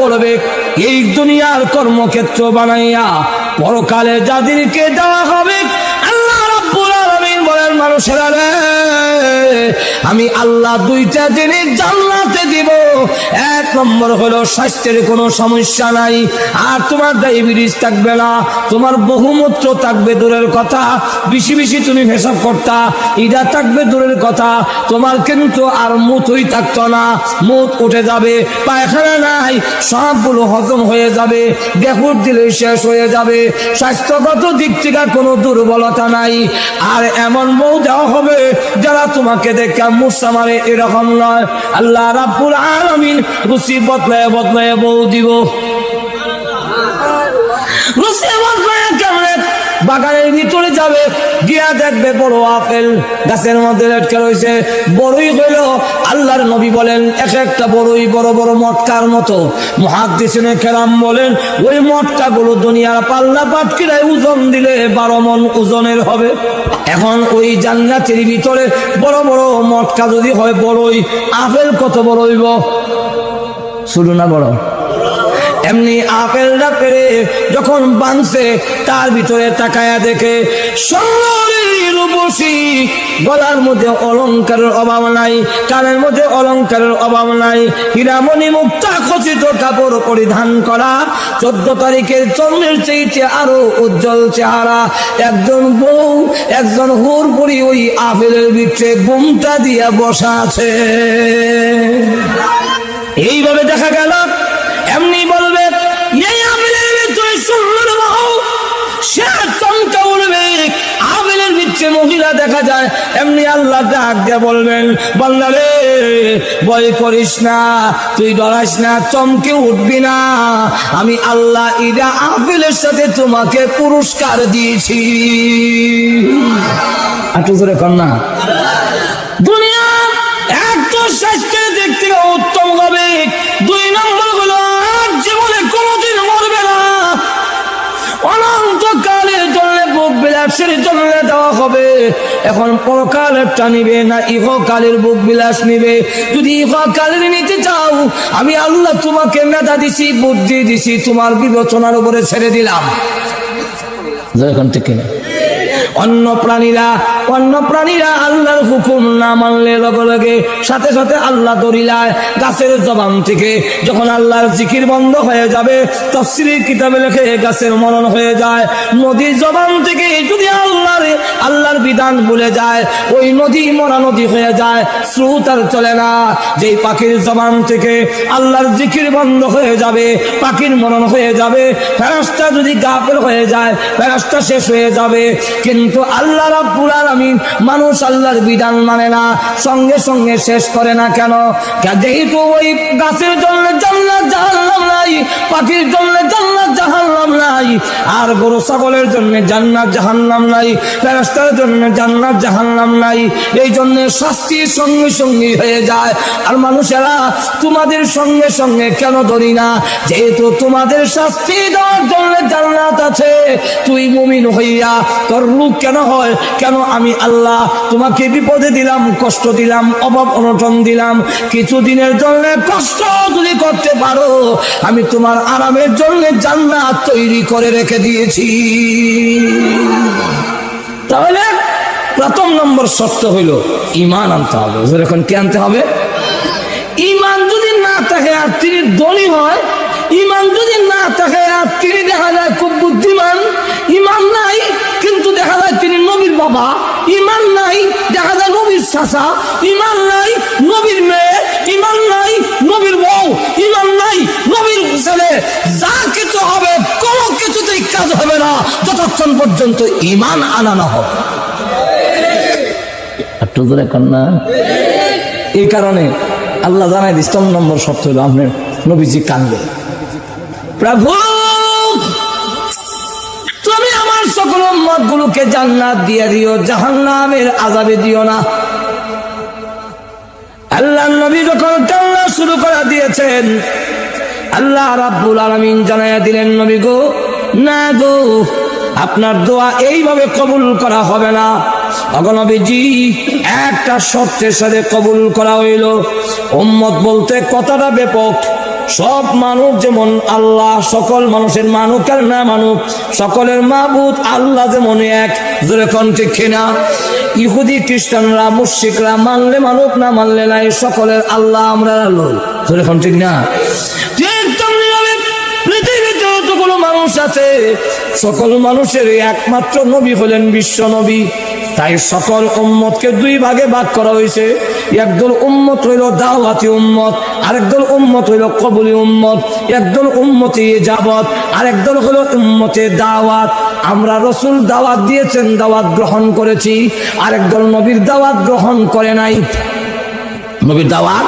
করবে। এই দুনিয়ার কর্মক্ষেত্র বানাইয়া পরকালে যাদেরকে দেওয়া হবে, আল্লাহ বলেন, মানুষেরা আমি আল্লাহ দুইটা জিনিস জান্নাতে দিব। এক নম্বর হলো, স্বাস্থ্যের কোনো সমস্যা নাই। আর তোমার ডায়াবেটিস থাকবে না, তোমার বহুমূত্র থাকবে দূরের কথা। বেশি বেশি তুমি হিসাব করতা ইটা থাকবে দূরের কথা। তোমার কিন্তু আর মুথই থাকতো না মুখ উঠে যাবে, পায়খানা নাই, সবগুলো হজম হয়ে যাবে বেহুর দিলে শেষ হয়ে যাবে। স্বাস্থ্যগত দিক থেকে কোনো দুর্বলতা নাই। আর এমন বউ দেওয়া হবে, যারা তোমাকে দেখে মূর্ছা মারে এরকম নয়। আল্লাহ রাব্বুল আলামিন রুচি বদলায় বদলায় বউ দিব। রুচি বদলায় বাগানের ভিতরে যাবে, গিয়া দেখবে বড় আপেল গাছের মধ্যে লটকে রয়েছে। বড়ই হইল আল্লাহর নবী বলেন, এক একটা বড়ই বড় বড় মটকার মতো। মহাদিসিনে কেরাম বলেন, ওই মটকা গুলো দুনিয়ার পাল্লা পাটকিরায় ওজন দিলে বারো মন ওজনের হবে। এখন ওই জান্নাতের ভিতরে বড় বড় মটকা যদি হয়, বড়ই আপেল কত বড় হইব? শুরু না বড়? এমনি আপেলটা পেরে যখন বানছে, তার ভিতরে তাকায়া দেখে রূপসী। গলার মধ্যে অলংকারের অভাব নাই, কানের মধ্যে অলংকারের অভাব নাই। হীরামণি মুক্তা খচিত কাপড় পরিধান করা, চোদ্দ তারিখের চন্দ্রের চেয়েছে আরও উজ্জ্বল চেহারা। একজন বউ, একজন হুর পরি ওই আপেলের ভিতরে গুমটা দিয়া বসা আছে। এইভাবে দেখা গেল? সে চমকা উঠবে। আমেলের ভিতরে মহিলা দেখা যায়, এমনি আল্লাহ বলবেন তুই না, চমকে উঠবি না। আমি আল্লাহ ইরা সাথে তোমাকে পুরস্কার দিয়েছি। কন্যা দুনিয়া একদম স্বাস্থ্যের দিক থেকে উত্তম হবে। দুই নম্বর আর জীবনে কোনোদিন মরবে না। বিলাসের জন্য দেওয়া হবে। এখন পরকালেরটা নিবে না, ইহকালের বুক বিলাস নিবে। যদি ইহকালের নিতে চাও, আমি আল্লাহ তোমাকে মেধা দিছি, বুদ্ধি দিছি, তোমার বিবেচনার উপরে ছেড়ে দিলাম। এখন থেকে। অন্য প্রাণীরা অন্য প্রাণীরা আল্লাহর হুকুম না মানলে লগে লগে সাথে সাথে আল্লাহ দরিলায় গাছের জবান থেকে যখন আল্লাহর জিকির বন্ধ হয়ে যাবে তফসিলের কিতাবে লেখে গাছের মরণ হয়ে যায়। নদীর জবান থেকে যদি আল্লাহর আল্লাহর বিধান ভুলে যায়, ওই নদী মরা নদী হয়ে যায়, স্রোত আর চলে না। যেই পাখির জবান থেকে আল্লাহর জিকির বন্ধ হয়ে যাবে, পাখির মরণ হয়ে যাবে ফেরাস্তা যদি গাফেল হয়ে যায় ফেরাস্তা শেষ হয়ে যাবে। কিন্তু আল্লাহ রাব্বুল আলামিন মানুষ আল্লাহর বিধান মানে না। সঙ্গে সঙ্গে শেষ করে না কেন? যেহেতু ওই গাছের জন্য জান্নাত জাহান্নাম নাই, পাখির জন্য জান্নাত জাহান্নাম নাই, আর গরু ছাগলের জন্য জান্নাত জাহান্নাম নাই, ফেরেশতার জন্য জান্নাত জাহান্নাম নাই, এই জন্য শাস্তি সঙ্গে সঙ্গে হয়ে যায়। আর মানুষেরা তোমাদের সঙ্গে সঙ্গে কেন ধরি না? যেহেতু তোমাদের শাস্তি দেওয়ার জন্য জান্নাত আছে, তুই মুমিন হইয়া তোর কেন হয়? কেন আমি আল্লাহ তোমাকে বিপদে দিলাম, কষ্ট দিলাম, অভাব অনটন দিলাম? কিছুদিনের জন্য কষ্ট যদি করতে পারো। আমি তোমার আরামের জন্য জান্নাত তৈরি করে রেখে দিয়েছি। তাহলে প্রথম নম্বর শর্ত হইল ইমান আনতে হবে। এখন কি আনতে হবে? ইমান যদি না থাকে আর তিনি ধনী হয় ইমান যদি না থাকে আর তিনি দেখা যায় খুব বুদ্ধিমান তিনি নবীর বাবা ইমান নাই দেখা যায় নবীর চাষা ইমান নাই নবীর মেয়ে ইমান নাই নবীর বউ ইমান নাই নবীর ছেলে যা কিছু হবে কোনো কিছুতেই কাজ হবে না যতক্ষণ পর্যন্ত ইমান আনানো হবে। একটু ধরে কন্যা এই কারণে আল্লাহ জানাই ইসলাম নম্বর শর্ত হলো আপনার নবীজি কান্দে প্রভু সকল মত গুলোকে জান্নাত দিয়ে দিও, জাহান্নামের আজাবে দিও না। আল্লাহ নবী যখন কান্না শুরু করে দিয়েছেন, আল্লাহ রাব্বুল আলামিন জানাইয়া দিলেন, নবী গো, না গো, আপনার দোয়া এইভাবে কবুল করা হবে না। অগনবীজি একটা শর্তের সাথে কবুল করা হইল। উম্মত বলতে কথাটা ব্যাপক। সব মানুষ যেমন আল্লাহ, সকল মানুষের মানুক আর না মানুক, সকলের মাবুদ আল্লাহ যেমন এক। যেরকম ঠিক কিনা? ইহুদি, খ্রিস্টানরা মুশিকরা মানলে মানুক, না মানলে নাই, সকলের আল্লাহ আমরা লই। যেরকম ঠিক না? মানুষ আছে, সকল মানুষের একমাত্র নবী হলেন বিশ্ব নবী। তাই সকল উম্মতকে দুই ভাগে ভাগ করা হয়েছে। একদল উম্মত হইল দাওয়াতি উম্মত, আরেকদল উম্মত হইল কবুলি উম্মত, একদল উম্মতে যাবত আরেকদল হইল উম্মতে দাওয়াত। আমরা রসুল দাওয়াত দিয়েছেন, দাওয়াত গ্রহণ করেছি, আরেকদল নবীর দাওয়াত গ্রহণ করে নাই। নবীর দাওয়াত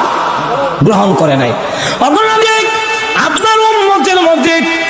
গ্রহণ করে নাই। আপনার উম্মতের মধ্যে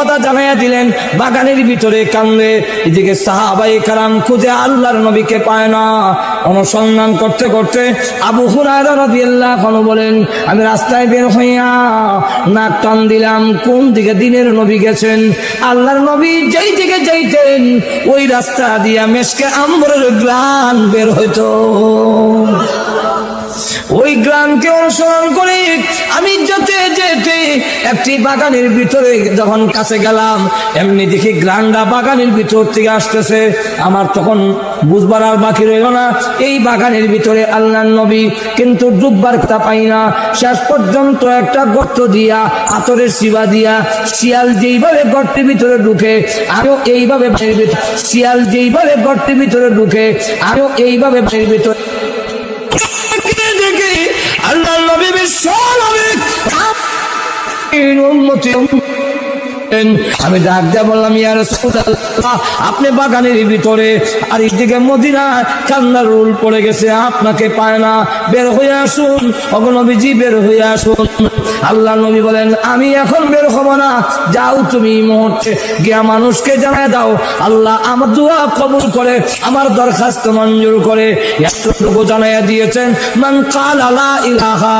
কথা জানাইয়া দিলেন, বাগানের ভিতরে কান্দে। এদিকে সাহাবাই কারাম খুঁজে আল্লাহর নবীকে পায় না। অনুসন্ধান করতে করতে আবু আনহু বলেন, আমি রাস্তায় বের হইয়া নাক টান দিলাম, কোন দিকে দিনের নবী গেছেন? আল্লাহর নবী যেই দিকে যাইতেন, ওই রাস্তা দিয়া মেশকে আম্বরের গ্রান বের হইতো। ওই গ্রামকে অনুসরণ করে আমি যেতে যেতে একটি বাগানের ভিতরে যখন কাছে গেলাম, এমনি দেখি গ্রান্ডা বাগানের ভিতর থেকে আসতেছে। আমার তখন বুঝবার আর বাকি রইল না। এই বাগানের ভিতরে আল্লাহ নবী কিন্তু ডুববার তা পাই না। শেষ পর্যন্ত একটা গর্ত দিয়া, আতরের শিবা দিয়া, শিয়াল যেইভাবে গর্তের ভিতরে ঢুকে, আমিও এইভাবে শিয়াল যেইভাবে গর্তের ভিতরে ঢুকে, আমিও এইভাবে ভিতরে আমি ডাক দিয়ে বললাম ইয়ার আপনি বাগানের ভিতরে আর এদিকে মদিনা কান্নার রুল পড়ে গেছে, আপনাকে পায় না। বের হয়ে আসুন। অগনবীজি বের হয়ে আসুন। আল্লাহ নবী বলেন, আমি এখন বের হব না। যাও তুমি মুহূর্তে। গিয়া মানুষকে জানায় দাও। আল্লাহ আমার দোয়া কবুল করে, আমার দরখাস্ত মঞ্জুর করে। এতটুকু জানাইয়া দিয়েছেন, মান ইলাহা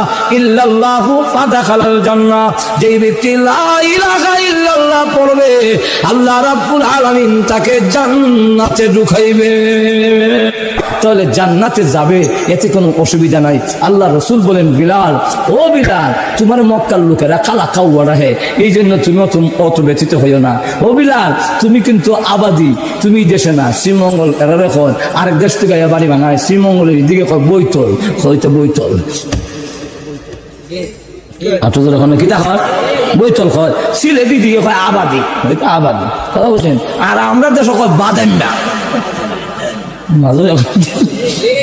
ফাদাখালাল জান্নাহ। যেই ব্যক্তি লা ইলাহা ইল্লাল্লাহ পড়বে, আল্লাহ রাব্বুল আলামিন তাকে জান্নাতে ঢুকাইবে। তাহলে জান্নাতে যাবে, এতে কোনো অসুবিধা নাই। আল্লাহ রসুল বলেন, বিলাল, ও বিলাল, তোমার মক্কার লোকেরা কালা কাউয়া রাহে। এই জন্য তুমি অত অত ব্যথিত হইও না। ও বিলাল, তুমি কিন্তু আবাদি। তুমি দেশে না, শ্রীমঙ্গল এরা রেখন আরেক দেশ থেকে বাড়ি বানায়। শ্রীমঙ্গলের দিকে বইতল হয়তো বইতল আটো যখন কিতা হয়? বইতল হয় সিলেটি দিয়ে হয় আবাদি। হয়তো আবাদি। বলছেন আর আমরা দেশ কয় বাদেন না মাঝে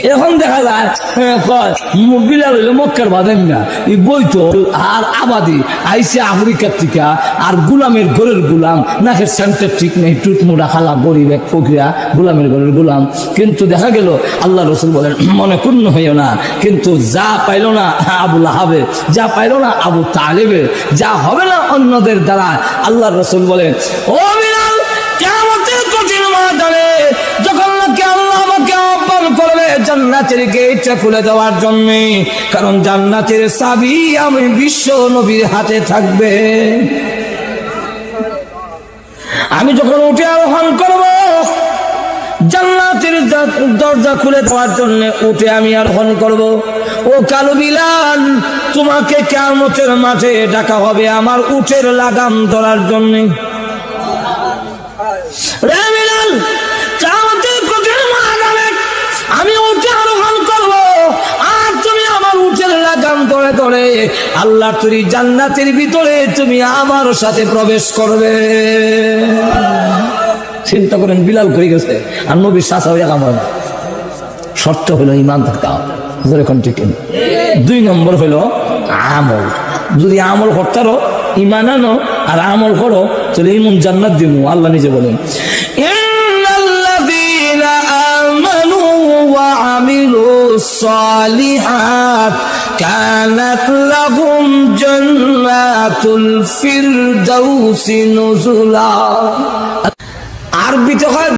এখন দেখা যায় হ্যাঁ, কয় ম- বিলাল হইল মক্কার বাদেন না। এই বইতল আর আবাদি আইসে আফ্রিকার থেকে আর গুলামের ঘরের গুলাম নাকের সেন্টার ঠিক নেই টুটমুড়া খালা গরিব এক ফকিরা গুলামের ঘরের গুলাম। কিন্তু দেখা গেল আল্লাহ রসুল বলেন মনে পূর্ণ হইও না কিন্তু যা পাইলো না আবু লাহাবে যা পাইলো না আবু তালেবে যা হবে না অন্যদের দ্বারা আল্লাহ রসুল বলেন ও জান্নাতের গেটটা খুলে দেওয়ার জন্য কারণ জান্নাতের চাবি আমি বিশ্ব নবীর হাতে থাকবে। আমি যখন উঠে আহ্বান করব জান্নাতের দরজা খুলে দেওয়ার জন্য উঠে আমি আহ্বান করব ও কালু বিলাল তোমাকে কেমতের মাঠে ডাকা হবে আমার উঠের লাগাম ধরার জন্য। রে বিলাল, লাগাম ধরে ধরে আল্লাহ তুই জান্নাতের ভিতরে তুমি আমার সাথে প্রবেশ করবে। চিন্তা করেন, বিলাল করে গেছে, আর নবীর শাসা হয়ে আমার শর্ত হলো ইমান থাকতে হবে। ঠিক দুই নম্বর হলো আমল। যদি আমল করতারো ইমান আনো, আর আমল করো, তাহলে ইমন জান্নাত দিব আল্লাহ নিজে বলেন। ইন্নাল্লাযীনা আমানু ওয়া আমিলুস সালিহাত কানাত লাহুম জান্নাতুল